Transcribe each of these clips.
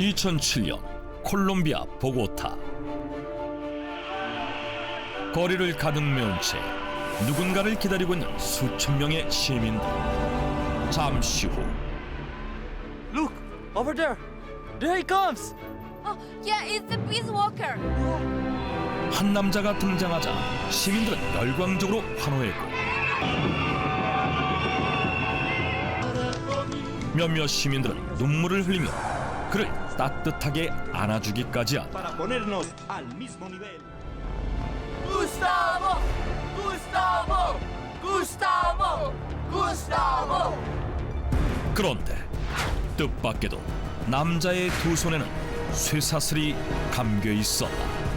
2007년 콜롬비아 보고타 거리를 가득 메운 채 누군가를 기다리고 있는 수천 명의 시민들 잠시 후 Look, over there. There he comes. Oh, yeah, it's the peace walker. 한 남자가 등장하자 시민들은 열광적으로 환호했고 몇몇 시민들은 눈물을 흘리며 그를 따뜻하게 안아주기까지 한다. para ponernos al mismo nivel. Gustavo! Gustavo! Gustavo! Gustavo! 그런데 뜻밖에도 남자의 두 손에는 쇠사슬이 감겨 있었다.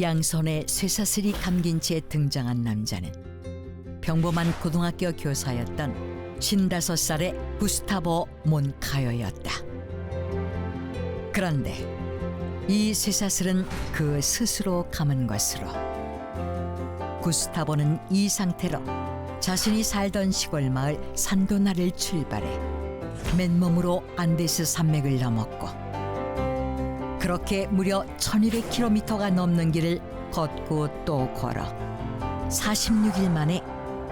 양손에 쇠사슬이 감긴 채 등장한 남자는 평범한 고등학교 교사였던 55살의 구스타보 몬카요였다. 그런데 이 쇠사슬은 그 스스로 감은 것으로 구스타보는 이 상태로 자신이 살던 시골 마을 산도나를 출발해 맨몸으로 안데스 산맥을 넘었고 그렇게 무려 1200km가 넘는 길을 걷고 또 걸어 46일 만에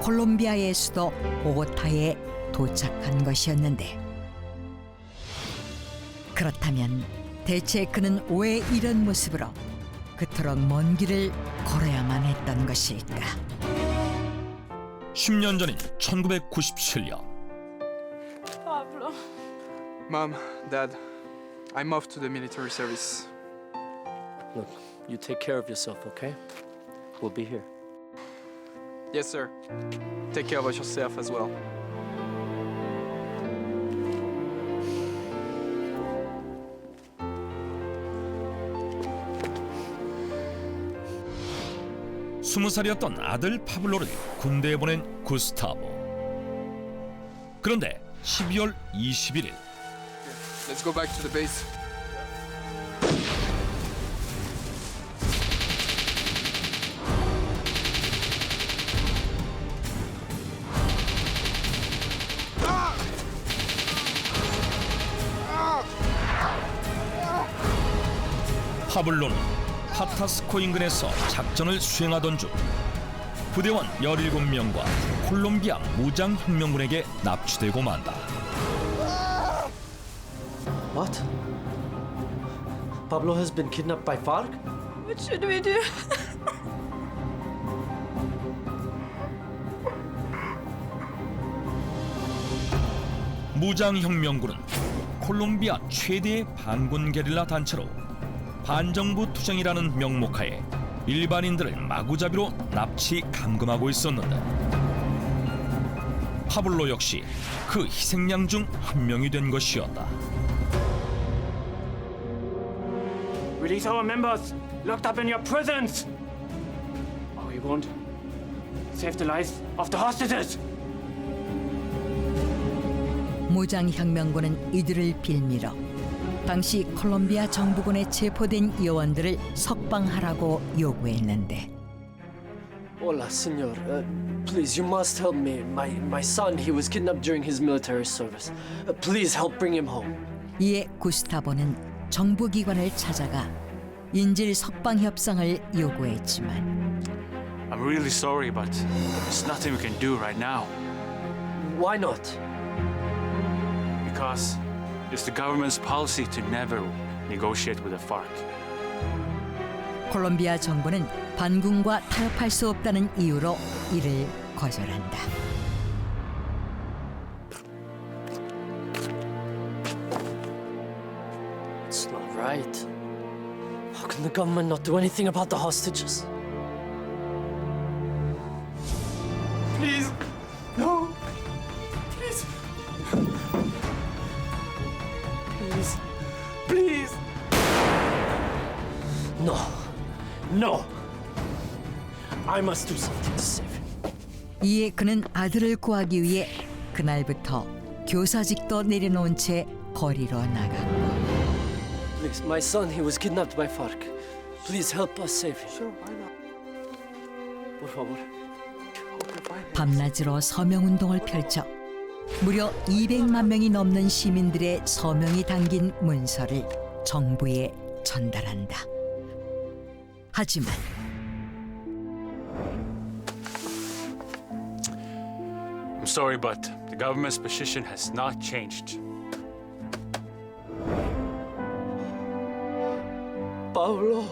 콜롬비아의 수도 보고타에 도착한 것이었는데 그렇다면 대체 그는 왜 이런 모습으로 그토록 먼 길을 걸어야만 했던 것일까? 10년 전인 1997년 Pablo. Mom, Dad, I'm off to the military service. Look, you take care of yourself, okay? We'll be here. Yes, sir. Take care of yourself as well. 스무 살이었던 아들 파블로를 군대에 보낸 구스타보. 그런데 12월 21일 Let's go back to the base. 파블로는 파타스코 인근에서 작전을 수행하던 중 부대원 17명과 콜롬비아 무장혁명군에게 납치되고 만다. What? Pablo has been kidnapped by FARC? What should we do? 무장혁명군은 콜롬비아 최대의 반군 게릴라 단체로 반정부 투쟁이라는 명목하에 일반인들을 마구잡이로 납치 감금하고 있었는데 파블로 역시 그 희생양 중 한 명이 된 것이었다. Release our members locked up in your prisons! Or we won't save the lives of the hostages! 무장혁명군은 이들을 빌미로 당시 콜롬비아 정부군에 체포된 요원들을 석방하라고 요구했는데 Hola, senor. Uh, please, you must help me. My my son, he was kidnapped during his military service. Uh, please help bring him home. 이에 구스타보는 정부기관을 찾아가 인질 석방 협상을 요구했지만 I'm really sorry, but there's nothing we can do right now Why not? because it's the government's policy to never negotiate with the FARC. 콜롬비아 정부는 반군과 타협할 수 없다는 이유로 이를 거절한다. Right. How can the government not do anything about the hostages? Please, no. Please. Please. Please. No. No. I must do something to save him. 이에 그는 아들을 구하기 위해 그날부터 교사직도 내려놓은 채 거리로 나갔고 Please, my son, he was kidnapped by FARC. Please help us save him. Sure, why not? Por favor. 밤낮으로 서명 운동을 펼쳐 무려 200만 명이 넘는 시민들의 서명이 담긴 문서를 정부에 전달한다. 하지만 I'm sorry, but the government's position has not changed. Pablo,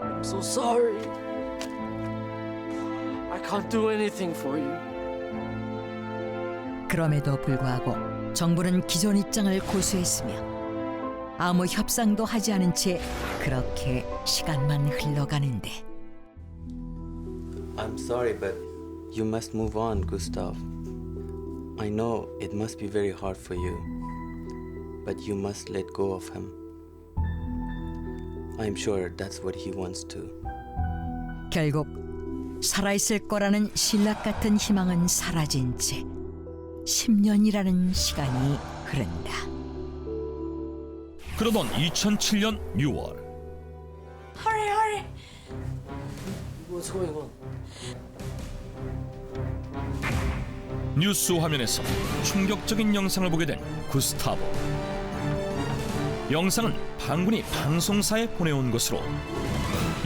I'm so sorry. I can't do anything for you. 그럼에도 불구하고 정부는 기존 입장을 고수했으며 아무 협상도 하지 않은 채 그렇게 시간만 흘러가는데 I'm sorry, but you must move on, Gustav. I know it must be very hard for you, but you must let go of him. I'm sure that's what he wants to. 결국 살아있을 거라는 신락 같은 희망은 사라진 채 10년이라는 시간이 흐른다. 그러던 2007년 6월 Hurry, hurry. What's going on? 뉴스 화면에서 충격적인 영상을 보게 된 구스타보. 영상은 반군이 방송사에 보내온 것으로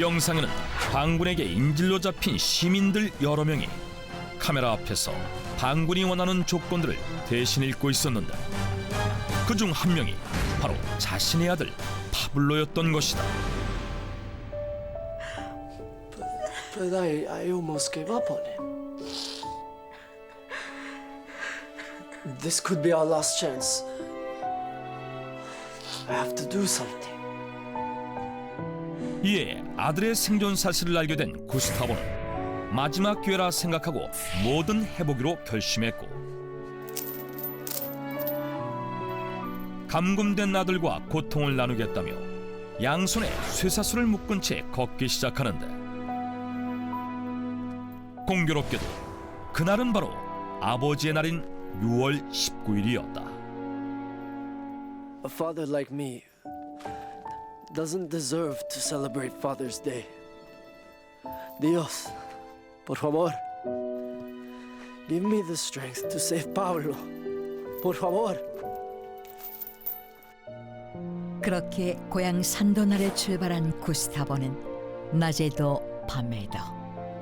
영상에는 반군에게 인질로 잡힌 시민들 여러 명이 카메라 앞에서 반군이 원하는 조건들을 대신 읽고 있었는데 그 중 한 명이 바로 자신의 아들 파블로였던 것이다. But I, I almost gave up on him. This could be our last chance. Have to do something. 이에 아들의 생존 사실을 알게 된 구스타보는 마지막 기회라 생각하고 뭐든 해보기로 결심했고 감금된 아들과 고통을 나누겠다며 양손에 쇠사슬을 묶은 채 걷기 시작하는데 공교롭게도 그날은 바로 아버지의 날인 6월 19일이었다. A father like me doesn't deserve to celebrate Father's Day. Dios, por favor, give me the strength to save Pablo. Por favor. 그렇게 고향 산도날에 출발한 구스타보는 낮에도 밤에도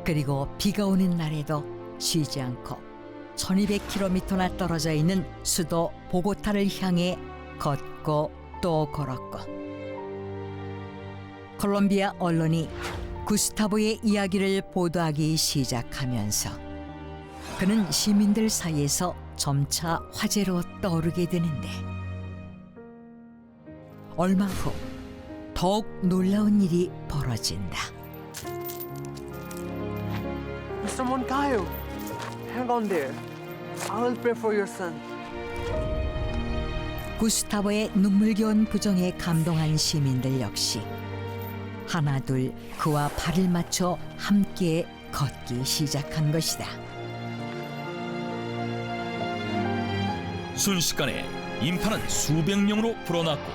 그리고 비가 오는 날에도 쉬지 않고 1200km나 떨어져 있는 수도 보고타를 향해 걷고 또 걸었고 콜롬비아 언론이 구스타보의 이야기를 보도하기 시작하면서 그는 시민들 사이에서 점차 화제로 떠오르게 되는데 얼마 후 더욱 놀라운 일이 벌어진다. Mr. Moncayo, hang on there. I will pray for your son. 구스타보의 눈물겨운 부정에 감동한 시민들 역시 하나둘 그와 발을 맞춰 함께 걷기 시작한 것이다. 순식간에 인파는 수백 명으로 불어났고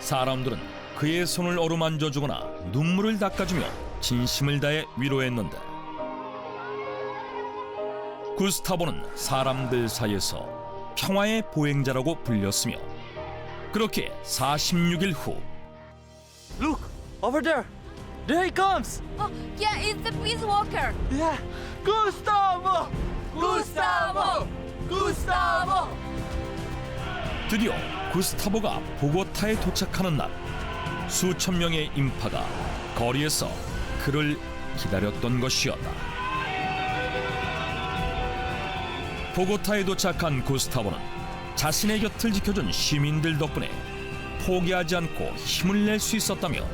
사람들은 그의 손을 어루만져 주거나 눈물을 닦아주며 진심을 다해 위로했는데 구스타보는 사람들 사이에서 평화의 보행자라고 불렸으며 그렇게 46일 후 Look, over there. There he comes. Oh, yeah, it's the peace walker. Yeah. Gustavo! Gustavo! Gustavo! 드디어 구스타보가 보고타에 도착하는 날 수천 명의 인파가 거리에서 그를 기다렸던 것이었다. 보고타에 도착한 구스타보는 자신의 곁을 지켜준 시민들 덕분에 포기하지 않고 힘을 낼 수 있었다며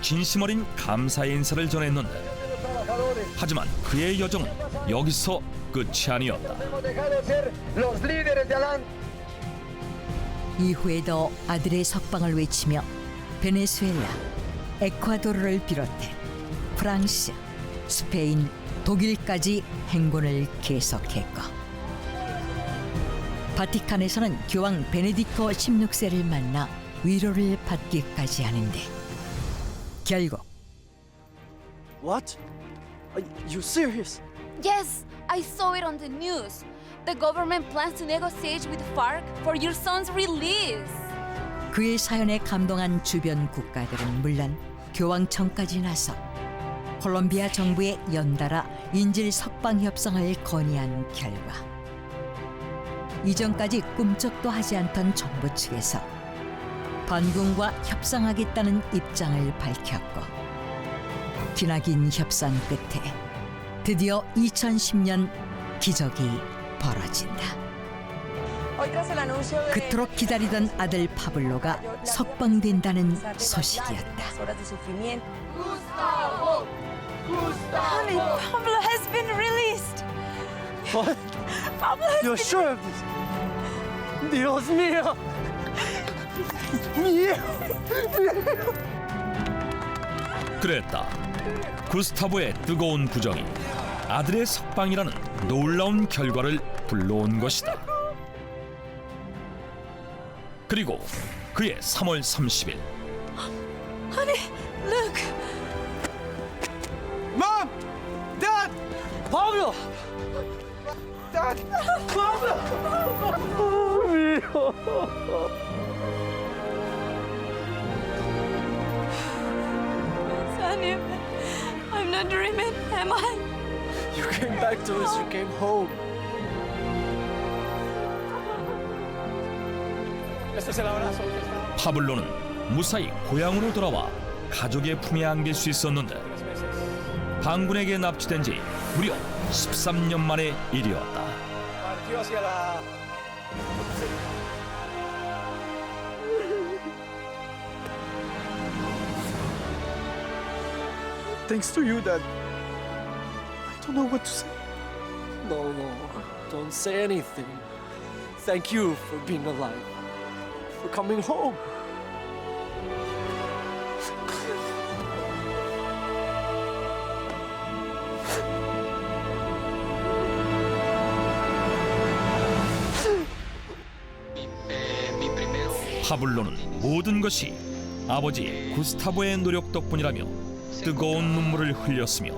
진심 어린 감사의 인사를 전했는데 하지만 그의 여정은 여기서 끝이 아니었다. 이후에도 아들의 석방을 외치며 베네수엘라, 에콰도르를 비롯해 프랑스, 스페인, 독일까지 행군을 계속했고 바티칸에서는 교황 베네딕토 16세를 만나 위로를 받기까지 하는데 결국 What? Are you serious? Yes, I saw it on the news. The government plans to negotiate with FARC for your son's release. 그의 사연에 감동한 주변 국가들은 물론 교황청까지 나서 콜롬비아 정부에 연달아 인질 석방 협상을 건의한 결과 이전까지 꿈쩍도 하지 않던 정부 측에서 반군과 협상하겠다는 입장을 밝혔고 기나긴 협상 끝에 드디어 2010년 기적이 벌어진다. 그토록 기다리던 아들 파블로가 석방된다는 소식이었다. Of this? Dios mío! 그랬다. 구스타보의 뜨거운 부정이 아들의 석방이라는 놀라운 결과를 불러온 것이다. 그리고 그의 3월 30일 Honey, look. Mom! Dad! Pablo! Honey, I'm not dreaming, am I? You came back to us, you came home. 파블로는 무사히 고향으로 돌아와 가족의 품에 안길 수 있었는데 반군에게 납치된 지 무려 13년 만의 일이었다. Thanks to you, Dad. I don't know what to say. No, no, don't say anything. Thank you for being alive, for coming home. 파블로는 모든 것이 아버지 구스타보의 노력 덕분이라며 뜨거운 눈물을 흘렸으며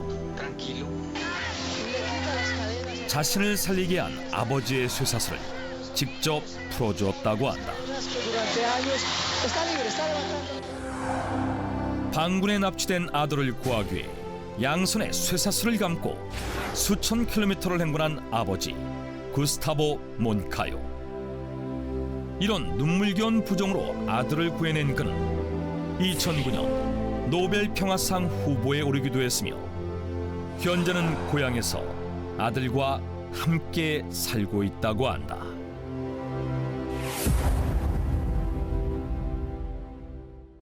자신을 살리게 한 아버지의 쇠사슬을 직접 풀어주었다고 한다. 반군에 납치된 아들을 구하기 위해 양손에 쇠사슬을 감고 수천 킬로미터를 행군한 아버지 구스타보 몬카요. 이런 눈물겨운 부정으로 아들을 구해낸 그는 2009년 노벨 평화상 후보에 오르기도 했으며 현재는 고향에서 아들과 함께 살고 있다고 한다.